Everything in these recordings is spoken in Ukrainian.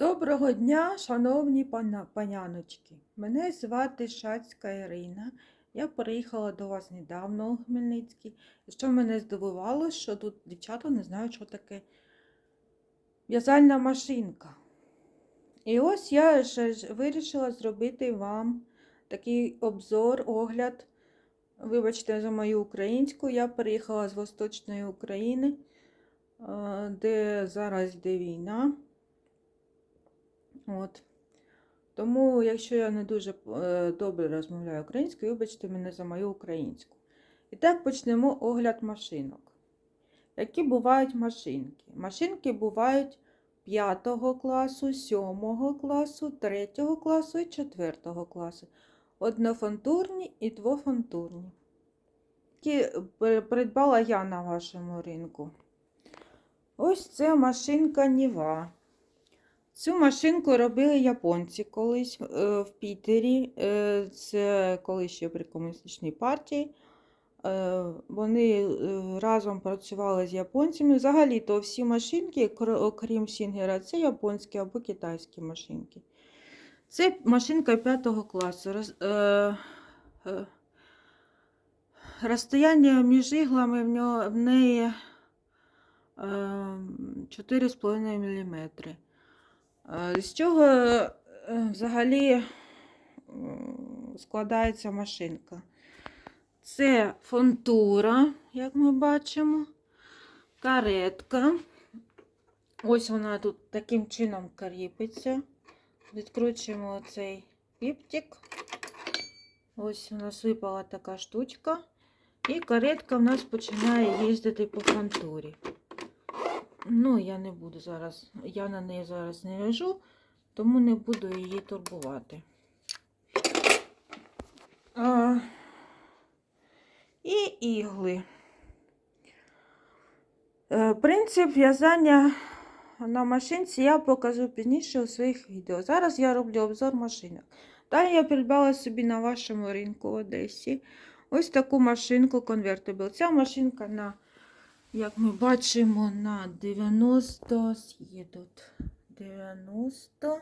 Доброго дня, шановні паняночки. Мене звати Шацька Ірина. Я приїхала до вас недавно у Хмельницький. І що мене здивувало, що тут дівчата не знають, що таке в'язальна машинка. І ось я вирішила зробити вам такий обзор, огляд. Вибачте за мою українську. Я приїхала з Восточної України, е, де зараз йде війна. От. Тому, якщо я не дуже е, добре розмовляю українською, вибачте мене за мою українську. І так почнемо огляд машинок. Які бувають машинки? Машинки бувають 5 класу, 7 класу, 3 класу і 4 класу. Однофантурні і двофантурні. Які е, придбала я на вашому ринку. Ось це машинка Ніва. Цю машинку робили японці колись е, в Пітері. Е, це колись ще при комуністичній партії. Е, вони разом працювали з японцями. Взагалі-то всі машинки, окрім Сінгера, це японські або китайські машинки. Це машинка 5 класу. Роз- Розстояння між іглами в, неї е, 4,5 мм. Е, З чого е, взагалі складається машинка? Це фонтура, як ми бачимо, каретка. Ось вона тут таким чином кріпиться. Відкручуємо цей піптик. Ось у нас випала така штучка. І каретка в нас починає їздити по фонтурі. Ну, я не буду зараз, я на неї зараз не вяжу, тому не буду її турбувати. А, і ігли. Е, Принцип в'язання на машинці я покажу пізніше у своїх відео. Зараз я роблю обзор машинок. Далі я придбала собі на вашому ринку в Одесі ось таку машинку Convertible. Ця машинка на як ми бачимо, на 90 є тут 90,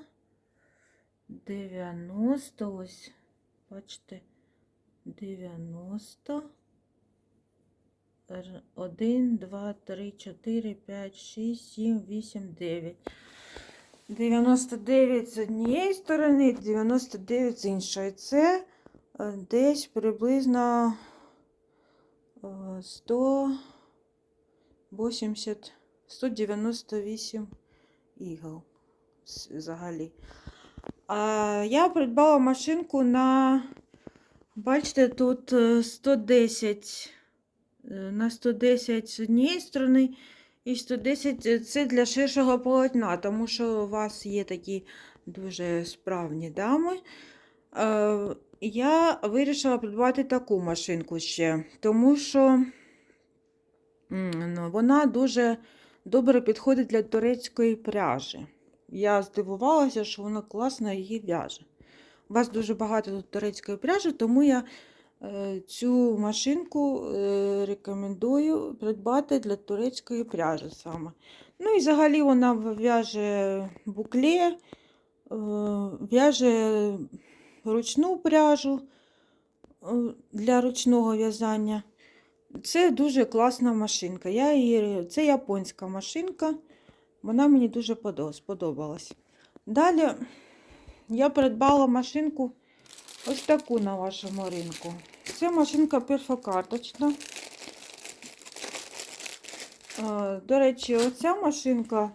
90, ось, бачите, 90, 1, 2, 3, 4, 5, 6, 7, 8, 9. 99 з однієї сторони, 99 з іншої. Це е, десь приблизно е, 100. 80, 198 ігл взагалі. А я придбала машинку на, бачите, тут е, 110, е, на 110 з однієї сторони і 110 е, це для ширшого полотна, тому що у вас є такі дуже справні дами. Е, Я вирішила придбати таку машинку ще, тому що. Ну, Вона дуже добре підходить для турецької пряжі. Я здивувалася, що вона класно її в'яже. У вас дуже багато тут турецької пряжі, тому я е, цю машинку е, рекомендую придбати для турецької пряжі саме. Ну і взагалі вона в'яже букле, е, в'яже ручну пряжу для ручного в'язання. Це дуже класна машинка. Я її... Це японська машинка. Вона мені дуже подо- сподобалась. Далі я придбала машинку ось таку на вашому ринку. Це машинка перфокарточна. Е, До речі, оця машинка